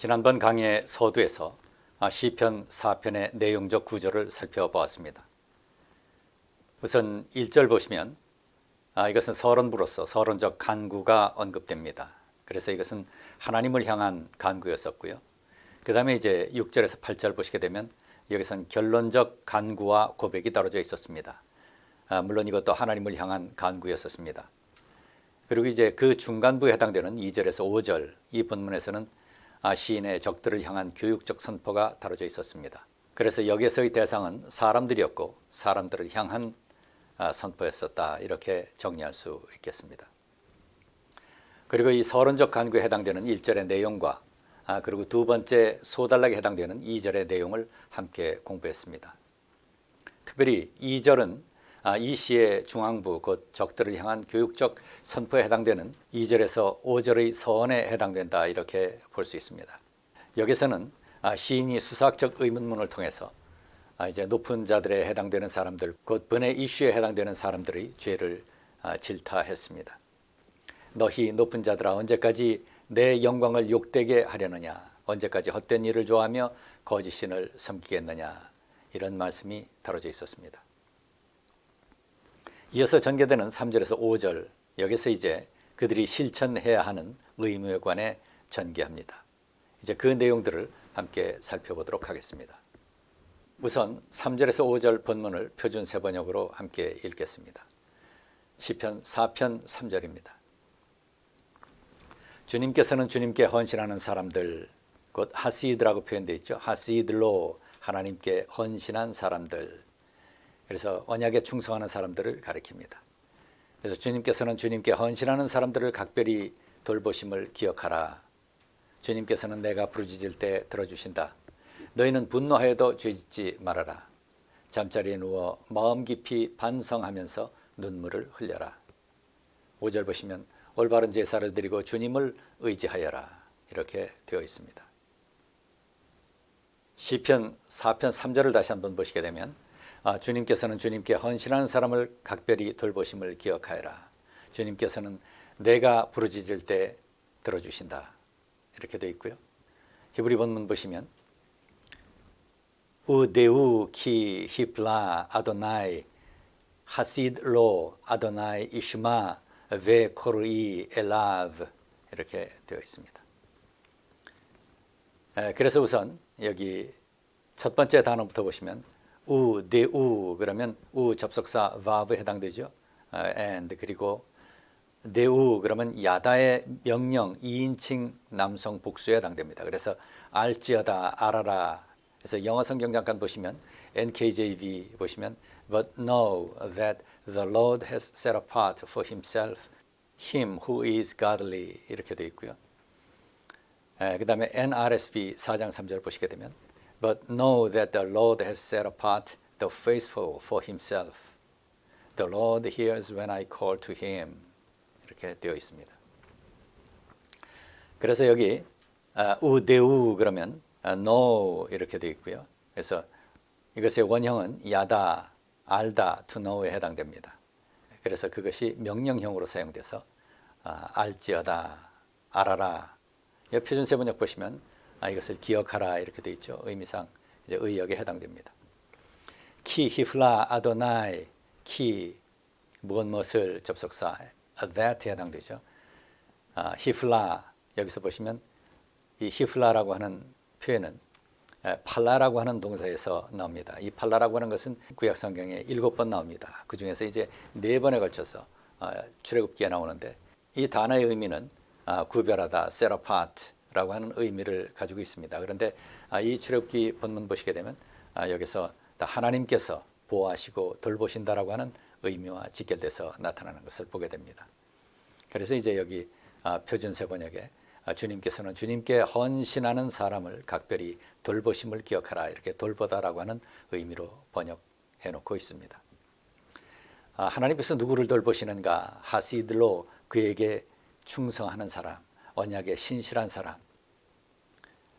지난번 강의 서두에서 아, 시편 4편의 내용적 구조를 살펴보았습니다. 우선 1절 보시면 아, 이것은 서론부로서 서론적 간구가 언급됩니다. 그래서 이것은 하나님을 향한 간구였었고요. 그 다음에 이제 6절에서 8절 보시게 되면 여기서는 결론적 간구와 고백이 다뤄져 있었습니다. 아, 물론 이것도 하나님을 향한 간구였었습니다. 그리고 이제 그 중간부에 해당되는 2절에서 5절 이 본문에서는 아, 시인의 적들을 향한 교육적 선포가 다뤄져 있었습니다. 그래서 여기에서의 대상은 사람들이었고 사람들을 향한 아, 선포였었다 이렇게 정리할 수 있겠습니다. 그리고 이 서론적 간구에 해당되는 1절의 내용과 아, 그리고 두 번째 소달락에 해당되는 2절의 내용을 함께 공부했습니다. 특별히 2절은 아, 이 시의 중앙부 곧 적들을 향한 교육적 선포에 해당되는 2절에서 5절의 서원에 해당된다 이렇게 볼 수 있습니다. 여기서는 아, 시인이 수사학적 의문문을 통해서 아, 이제 높은 자들에 해당되는 사람들 곧 번의 이슈에 해당되는 사람들의 죄를 질타했습니다. 너희 높은 자들아 언제까지 내 영광을 욕되게 하려느냐 언제까지 헛된 일을 좋아하며 거짓 신을 섬기겠느냐 이런 말씀이 다뤄져 있었습니다. 이어서 전개되는 3절에서 5절 여기서 이제 그들이 실천해야 하는 의무에 관해 전개합니다. 이제 그 내용들을 함께 살펴보도록 하겠습니다. 우선 3절에서 5절 본문을 표준 세번역으로 함께 읽겠습니다. 시편 4편 3절입니다. 주님께서는 주님께 헌신하는 사람들 곧 하시드라고 표현되어 있죠. 하시드로 하나님께 헌신한 사람들 그래서 언약에 충성하는 사람들을 가리킵니다. 그래서 주님께서는 주님께 헌신하는 사람들을 각별히 돌보심을 기억하라. 주님께서는 내가 부르짖을 때 들어주신다. 너희는 분노하여도 죄짓지 말아라. 잠자리에 누워 마음 깊이 반성하면서 눈물을 흘려라. 5절 보시면 올바른 제사를 드리고 주님을 의지하여라. 이렇게 되어 있습니다. 시편 4편 3절을 다시 한번 보시게 되면 아, 주님께서는 주님께 헌신하는 사람을 각별히 돌보심을 기억하여라. 주님께서는 내가 부르짖을 때 들어주신다. 이렇게 되어 있고요. 히브리 본문 보시면 우데우 키 히플라 아도나이 하시드 로 아도나이 이슈마 베 코르이 엘라브 이렇게 되어 있습니다. 그래서 우선 여기 첫 번째 단어부터 보시면 우, 데우 그러면 우 접속사 vav에 해당되죠. and 그리고 데우 그러면 야다의 명령 2인칭 남성 복수에 해당됩니다. 그래서 알지어다 알아라. 그래서 영어 성경 잠깐 보시면 NKJV 보시면 but know that the Lord has set apart for himself him who is godly 이렇게 되어 있고요. 그 다음에 NRSV 4장 3절 보시게 되면 But know that the Lord has set apart the faithful for himself. The Lord hears when I call to him. 이렇게 되어 있습니다. 그래서 여기 우데우 그러면 know 이렇게 되어 있고요. 그래서 이것의 원형은 야다, 알다, to know에 해당됩니다. 그래서 그것이 명령형으로 사용돼서 알지어다, 알아라. 표준 세 번역 보시면 아, 이것을 기억하라 이렇게 되어 있죠. 의미상 이제 의역에 해당됩니다. 키 히플라 아도나이 키 무엇 무엇을 접속사 that에 해당되죠. 아, 히플라 여기서 보시면 이 히플라라고 하는 표현은 팔라라고 하는 동사에서 나옵니다. 이 팔라라고 하는 것은 구약 성경에 일곱 번 나옵니다. 그 중에서 이제 네 번에 걸쳐서 아, 출애굽기에 나오는데 이 단어의 의미는 아, 구별하다, set apart 라고 하는 의미를 가지고 있습니다. 그런데 아, 이 출애굽기 본문 보시게 되면 여기서 하나님께서 보호하시고 돌보신다라고 하는 의미와 직결돼서 나타나는 것을 보게 됩니다. 그래서 이제 여기 표준 세 번역에 주님께서는 주님께 헌신하는 사람을 각별히 돌보심을 기억하라 이렇게 돌보다라고 하는 의미로 번역해 놓고 있습니다. 하나님께서 누구를 돌보시는가 하시들로 그에게 충성하는 사람 언약에 신실한 사람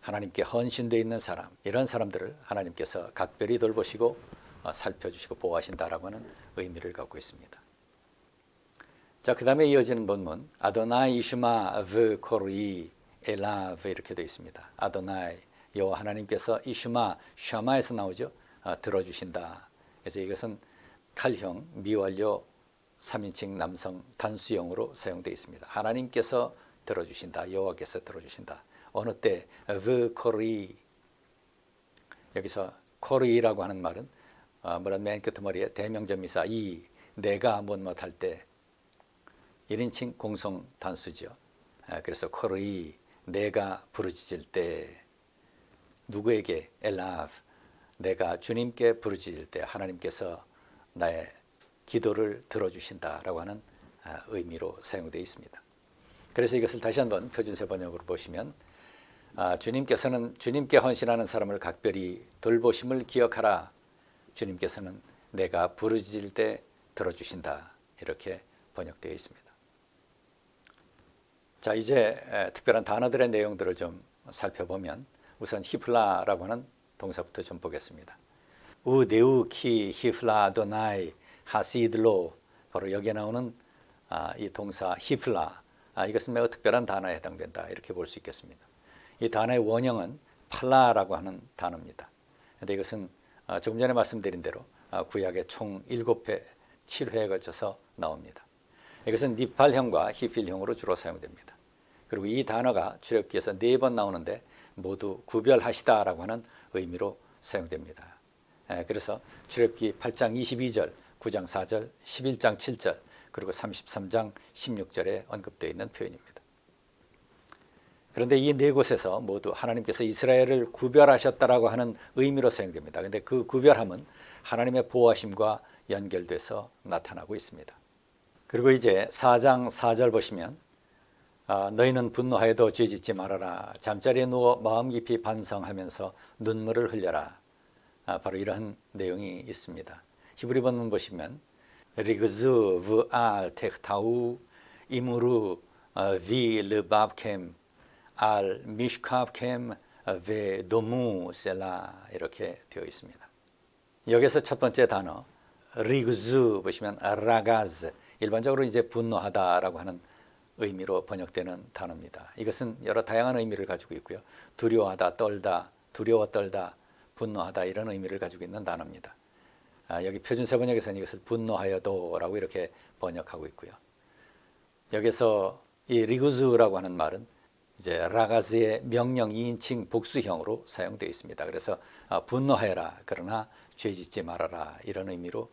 하나님께 헌신되어 있는 사람 이런 사람들을 하나님께서 각별히 돌보시고 살펴주시고 보호하신다라고 하는 의미를 갖고 있습니다. 자, 그 다음에 이어지는 본문 아도나이 이슈마 브 코르이 엘라브 이렇게 되어 있습니다. 아도나이 여호와 하나님께서 이슈마 샤마에서 나오죠. 아, 들어주신다. 그래서 이것은 칼형 미완료 3인칭 남성 단수형으로 사용되어 있습니다. 하나님께서 들어주신다. 여호와께서 들어주신다. 어느 때 v 코리 여기서 코리라고 하는 말은 어, 물론 맨 끝머리에 대명점미사 이 내가 뭐뭐 할때 1인칭 공성 단수죠. 아, 그래서 코리 내가 부르짖을 때 누구에게 엘라브 내가 주님께 부르짖을 때 하나님께서 나의 기도를 들어주신다라고 하는 아, 의미로 사용되어 있습니다. 그래서 이것을 다시 한번 표준세 번역으로 보시면 아, 주님께서는 주님께 헌신하는 사람을 각별히 돌보심을 기억하라. 주님께서는 내가 부르짖을 때 들어주신다. 이렇게 번역되어 있습니다. 자, 이제 에, 특별한 단어들의 내용들을 좀 살펴보면 우선 히플라라고 하는 동사부터 좀 보겠습니다. 우네우키 히플라 도나이 하시드로 바로 여기에 나오는 아, 이 동사 히플라 아, 이것은 매우 특별한 단어에 해당된다 이렇게 볼 수 있겠습니다. 이 단어의 원형은 팔라라고 하는 단어입니다. 그런데 이것은 아, 조금 전에 말씀드린 대로 아, 구약의 총 7회, 7회에 걸쳐서 나옵니다. 이것은 니팔형과 히필형으로 주로 사용됩니다. 그리고 이 단어가 출애굽기에서 네 번 나오는데 모두 구별하시다라고 하는 의미로 사용됩니다. 예, 그래서 출애굽기 8장 22절, 9장 4절, 11장 7절, 그리고 33장 16절에 언급되어 있는 표현입니다. 그런데 이 네 곳에서 모두 하나님께서 이스라엘을 구별하셨다라고 하는 의미로 사용됩니다. 그런데 그 구별함은 하나님의 보호하심과 연결돼서 나타나고 있습니다. 그리고 이제 4장 4절 보시면 아, 너희는 분노하여도 죄짓지 말아라. 잠자리에 누워 마음 깊이 반성하면서 눈물을 흘려라. 아, 바로 이러한 내용이 있습니다. 히브리 본문 보시면 리그즈 v'al tektahu imuru vi domu 셀라 이렇게 되어 있습니다. 여기서 첫 번째 단어 리그즈 보시면 라가즈 일반적으로 이제 분노하다라고 하는 의미로 번역되는 단어입니다. 이것은 여러 다양한 의미를 가지고 있고요. 두려워하다, 떨다, 두려워 떨다, 분노하다 이런 의미를 가지고 있는 단어입니다. 아, 여기 표준세 번역에서는 이것을 분노하여도라고 이렇게 번역하고 있고요. 여기서 이 리구즈라고 하는 말은 이제 라가즈의 명령 2인칭 복수형으로 사용되어 있습니다. 그래서 아, 분노하여라 그러나 죄짓지 말아라 이런 의미로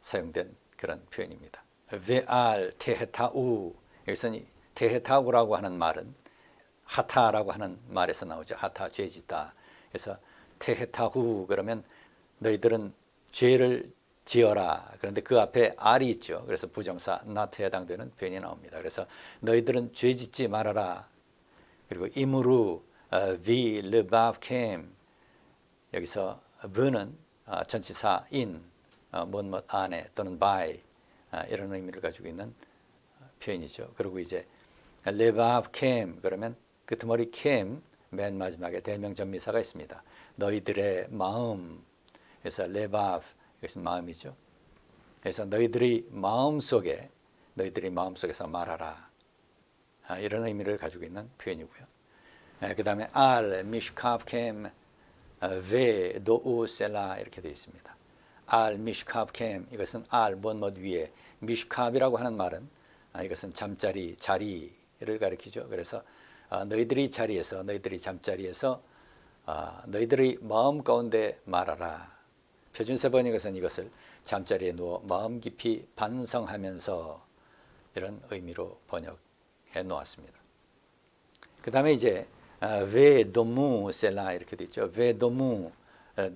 사용된 그런 표현입니다. veal 테헤타우 여기서는 테헤타우라고 하는 말은 하타라고 하는 말에서 나오죠. 하타 죄짓다. 그래서 테헤타후 그러면 너희들은 죄를 지어라. 그런데 그 앞에 알이 있죠. 그래서 부정사 not에 해당되는 표현이 나옵니다. 그래서 너희들은 죄 짓지 말아라. 그리고 임으로 vi lebav came 여기서 v는 어, 전치사 in 뭔뭐 안에 또는 by 아, 이런 의미를 가지고 있는 표현이죠. 그리고 이제 lebav came 그러면 끄트머리 came 맨 마지막에 대명전미사가 있습니다. 너희들의 마음 그래서 레바브 이것은 마음이죠. 그래서 너희들이 마음 속에 너희들이 마음 속에서 말하라 아, 이런 의미를 가지고 있는 표현이고요. 아, 그 다음에 알 미슈캅캠 베 도우 셀라 이렇게 되어 있습니다. 알 미슈캅캠 이것은 알 뭔것 위에 미슈캅이라고 하는 말은 아, 이것은 잠자리 자리를 가리키죠. 그래서 아, 너희들이 자리에서 너희들이 잠자리에서 아, 너희들의 마음 가운데 말하라. 표준세 번역에서는 이것을 잠자리에 누워 마음 깊이 반성하면서 이런 의미로 번역해 놓았습니다. 그 다음에 이제 왜 도무 셀라 이렇게 되죠. 왜 도무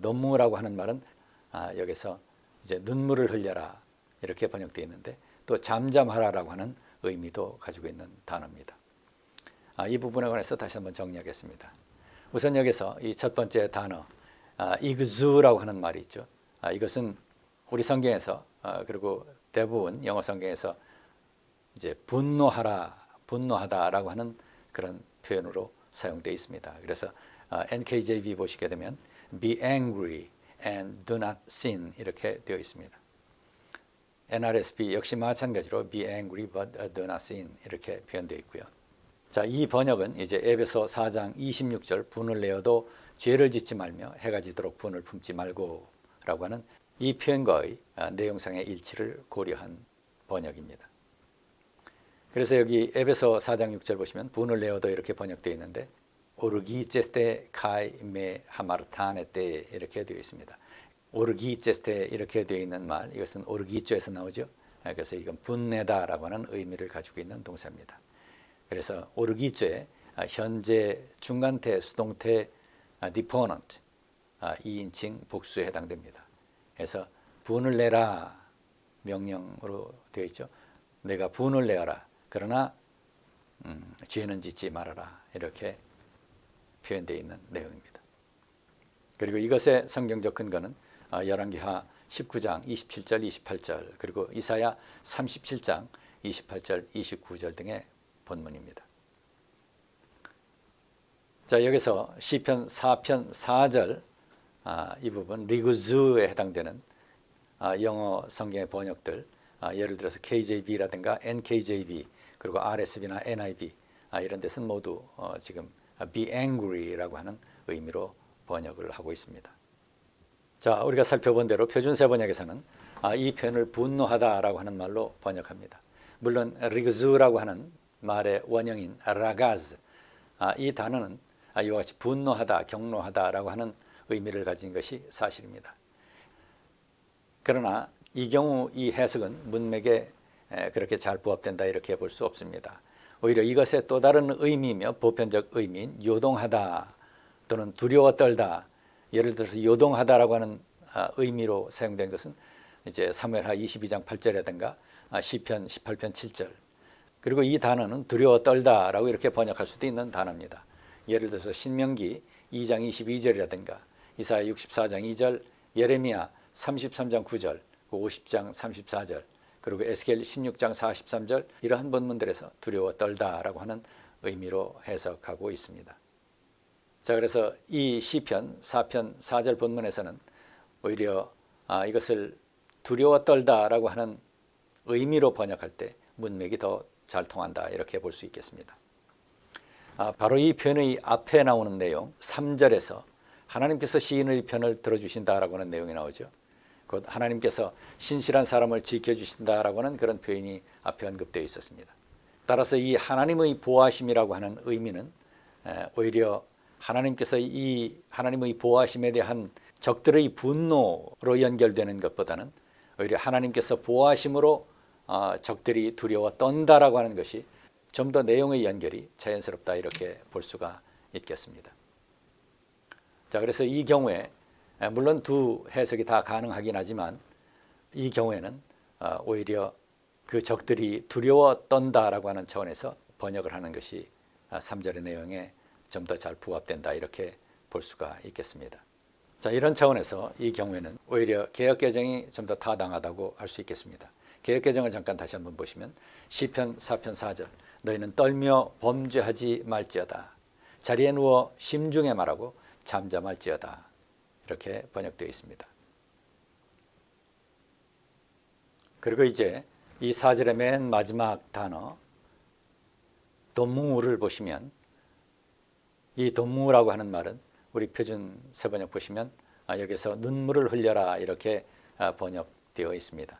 도무라고 하는 말은 아, 여기서 이제 눈물을 흘려라 이렇게 번역되어 있는데 또 잠잠하라라고 하는 의미도 가지고 있는 단어입니다. 아, 이 부분에 관해서 다시 한번 정리하겠습니다. 우선 여기서 이 첫 번째 단어 아, 이그즈라고 하는 말이 있죠. 아, 이것은 우리 성경에서 아, 그리고 대부분 영어 성경에서 이제 분노하라, 분노하다라고 하는 그런 표현으로 사용되어 있습니다. 그래서 아, NKJV 보시게 되면 be angry and do not sin 이렇게 되어 있습니다. NRSV 역시 마찬가지로 be angry but do not sin 이렇게 표현되어 있고요. 자, 이 번역은 이제 에베소 4장 26절 분을 내어도 죄를 짓지 말며 해가 지도록 분을 품지 말고라고 하는 이 표현과의 아, 내용상의 일치를 고려한 번역입니다. 그래서 여기 에베소 4장 6절 보시면 분을 내어도 이렇게 번역되어 있는데 오르기제스테 카이 메 하마르타네 때 이렇게 되어 있습니다. 오르기제스테 이렇게 되어 있는 말 이것은 오르기조에서 나오죠. 아, 그래서 이건 분내다라고 하는 의미를 가지고 있는 동사입니다. 그래서 오르기조의 아, 현재 중간태 수동태 디포넌트 2인칭 복수에 해당됩니다. 그래서 분을 내라 명령으로 되어 있죠. 내가 분을 내어라. 그러나 음, 죄는 짓지 말아라. 이렇게 표현되어 있는 내용입니다. 그리고 이것의 성경적 근거는 아, 열왕기하 19장 27절 28절 그리고 이사야 37장 28절 29절 등의 본문입니다. 자 여기서 시편 4편 4절 아, 이 부분 리그즈에 해당되는 아, 영어 성경의 번역들 아, 예를 들어서 KJV라든가 NKJV 그리고 RSV나 NIV 아, 이런 데서는 모두 어, 지금 be angry라고 하는 의미로 번역을 하고 있습니다. 자 우리가 살펴본 대로 표준세 번역에서는 아, 이 표현을 분노하다라고 하는 말로 번역합니다. 물론 리그즈라고 하는 말의 원형인 라가즈 아, 이 단어는 아, 이와 같이 분노하다, 경노하다라고 하는 의미를 가진 것이 사실입니다. 그러나 이 경우 이 해석은 문맥에 그렇게 잘 부합된다 이렇게 볼 수 없습니다. 오히려 이것의 또 다른 의미며 보편적 의미인 요동하다 또는 두려워 떨다 예를 들어서 요동하다라고 하는 아, 의미로 사용된 것은 이제 사무엘하 22장 8절이라든가 아, 시편 18편 7절 그리고 이 단어는 두려워 떨다라고 이렇게 번역할 수도 있는 단어입니다. 예를 들어서 신명기 2장 22절이라든가 이사야 64장 2절 예레미야 33장 9절 50장 34절 그리고 에스겔 16장 43절 이러한 본문들에서 두려워 떨다라고 하는 의미로 해석하고 있습니다. 자 그래서 이 시편 4편 4절 본문에서는 오히려 아, 이것을 두려워 떨다라고 하는 의미로 번역할 때 문맥이 더 잘 통한다 이렇게 볼 수 있겠습니다. 아, 바로 이 표현의 앞에 나오는 내용 3절에서 하나님께서 시인의 편을 들어주신다라고 하는 내용이 나오죠. 곧 하나님께서 신실한 사람을 지켜주신다라고 하는 그런 표현이 앞에 언급되어 있었습니다. 따라서 이 하나님의 보호하심이라고 하는 의미는 오히려 하나님께서 이 하나님의 보호하심에 대한 적들의 분노로 연결되는 것보다는 오히려 하나님께서 보호하심으로 어, 적들이 두려워 떤다라고 하는 것이 좀 더 내용의 연결이 자연스럽다 이렇게 볼 수가 있겠습니다. 자, 그래서 이 경우에 물론 두 해석이 다 가능하긴 하지만 이 경우에는 어, 오히려 그 적들이 두려워 떤다라고 하는 차원에서 번역을 하는 것이 3절의 아, 내용에 좀 더 잘 부합된다 이렇게 볼 수가 있겠습니다. 자, 이런 차원에서 이 경우에는 오히려 개혁 개정이 좀 더 타당하다고 할 수 있겠습니다. 개혁 개정을 잠깐 다시 한번 보시면 시편 4편 4절 너희는 떨며 범죄하지 말지어다. 자리에 누워 심중에 말하고 잠잠할지어다. 이렇게 번역되어 있습니다. 그리고 이제 이 사절의 맨 마지막 단어 돈무를 보시면 이 돈무라고 하는 말은 우리 표준 세번역 보시면 아, 여기서 눈물을 흘려라 이렇게 아, 번역되어 있습니다.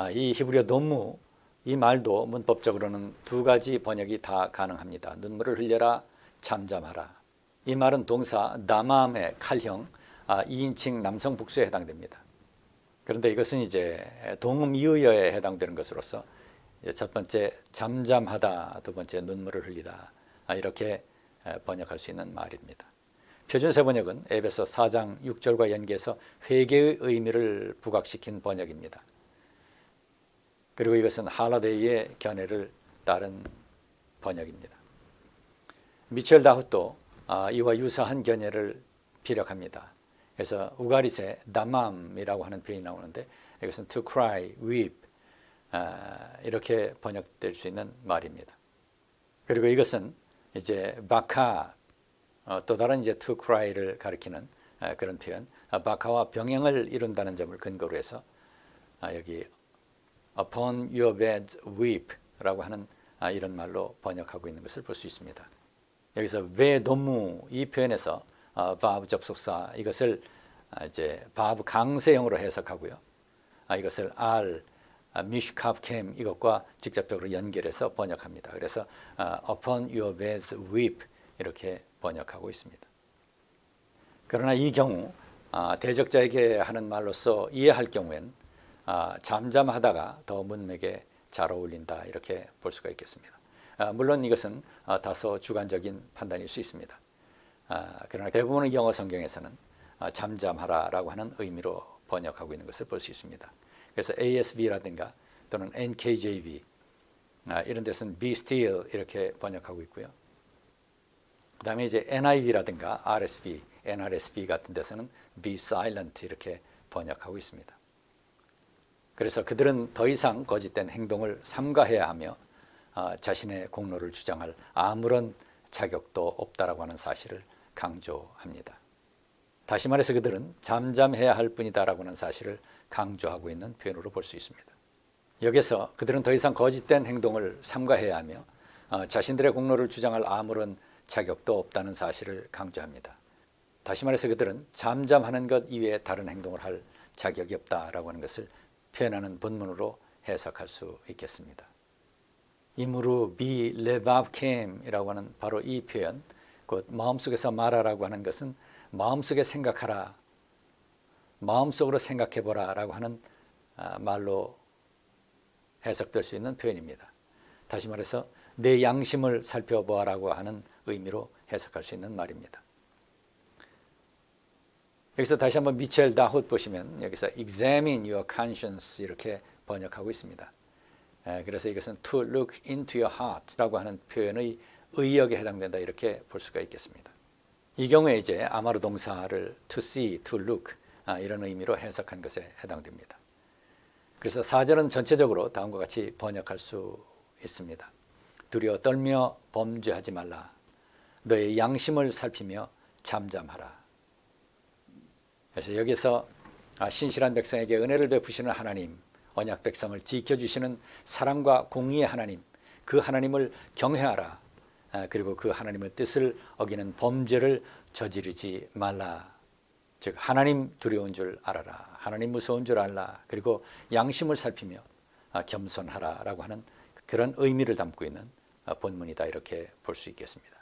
아, 이 히브리어 돈무 이 말도 문법적으로는 두 가지 번역이 다 가능합니다. 눈물을 흘려라, 잠잠하라. 이 말은 동사 다맘의 칼형 2인칭 남성 복수에 해당됩니다. 그런데 이것은 이제 동음 이의어에 해당되는 것으로서 첫 번째 잠잠하다, 두 번째 눈물을 흘리다 이렇게 번역할 수 있는 말입니다. 표준세 번역은 에베소 4장 6절과 연계해서 회개의 의미를 부각시킨 번역입니다. 그리고 이것은 하라데이의 견해를 따른 번역입니다. 미첼 다후도 아, 이와 유사한 견해를 피력합니다. 그래서 우가리세 다맘이라고 하는 표현이 나오는데 이것은 to cry, weep 아, 이렇게 번역될 수 있는 말입니다. 그리고 이것은 이제 바카 어, 또 다른 이제 to cry를 가리키는 아, 그런 표현, 아, 바카와 병행을 이룬다는 점을 근거로 해서 아, 여기 upon your bed weep라고 하는 아, 이런 말로 번역하고 있는 것을 볼 수 있습니다. 여기서 왜 너무 이 표현에서 어, verb 접속사 이것을 아, 이제 verb 강세형으로 해석하고요. 아, 이것을 are 미슈캅 캠 이것과 직접적으로 연결해서 번역합니다. 그래서 아, upon your beds weep 이렇게 번역하고 있습니다. 그러나 이 경우 아, 대적자에게 하는 말로서 이해할 경우엔 아, 잠잠하다가 더 문맥에 잘 어울린다 이렇게 볼 수가 있겠습니다. 아, 물론 이것은 아, 다소 주관적인 판단일 수 있습니다. 아, 그러나 대부분의 영어 성경에서는 아, 잠잠하라라고 하는 의미로 번역하고 있는 것을 볼 수 있습니다. 그래서 ASV라든가 또는 NKJV 아, 이런 데서는 be still 이렇게 번역하고 있고요. 그다음에 이제 NIV라든가 RSV, NRSV 같은 데서는 be silent 이렇게 번역하고 있습니다. 그래서 그들은 더 이상 거짓된 행동을 삼가해야 하며 아, 자신의 공로를 주장할 아무런 자격도 없다라고 하는 사실을 강조합니다. 다시 말해서 그들은 잠잠해야 할 뿐이다라고 하는 사실을 강조하고 있는 표현으로 볼 수 있습니다. 여기서 그들은 더 이상 거짓된 행동을 삼가해야 하며 어, 자신들의 공로를 주장할 아무런 자격도 없다는 사실을 강조합니다. 다시 말해서 그들은 잠잠하는 것 이외에 다른 행동을 할 자격이 없다라고 하는 것을 표현하는 본문으로 해석할 수 있겠습니다. 이므로 비 레밥캠이라고 하는 바로 이 표현, 곧 마음속에서 말하라고 하는 것은 마음속에 생각하라, 마음속으로 생각해보라라고 하는 아, 말로 해석될 수 있는 표현입니다. 다시 말해서 내 양심을 살펴보아라고 하는 의미로 해석할 수 있는 말입니다. 여기서 다시 한번 미첼 다헛 보시면 여기서 examine your conscience 이렇게 번역하고 있습니다. 에, 그래서 이것은 to look into your heart라고 하는 표현의 의역에 해당된다 이렇게 볼 수가 있겠습니다. 이 경우에 이제 아마르 동사를 to see, to look 아, 이런 의미로 해석한 것에 해당됩니다. 그래서 사절은 전체적으로 다음과 같이 번역할 수 있습니다. 두려워 떨며 범죄하지 말라. 너의 양심을 살피며 잠잠하라. 그래서 여기서 아, 신실한 백성에게 은혜를 베푸시는 하나님, 언약 백성을 지켜주시는 사랑과 공의의 하나님, 그 하나님을 경외하라. 아, 그리고 그 하나님의 뜻을 어기는 범죄를 저지르지 말라. 즉 하나님 두려운 줄 알아라. 하나님 무서운 줄 알라. 그리고 양심을 살피며 아, 겸손하라라고 하는 그런 의미를 담고 있는 아, 본문이다 이렇게 볼 수 있겠습니다.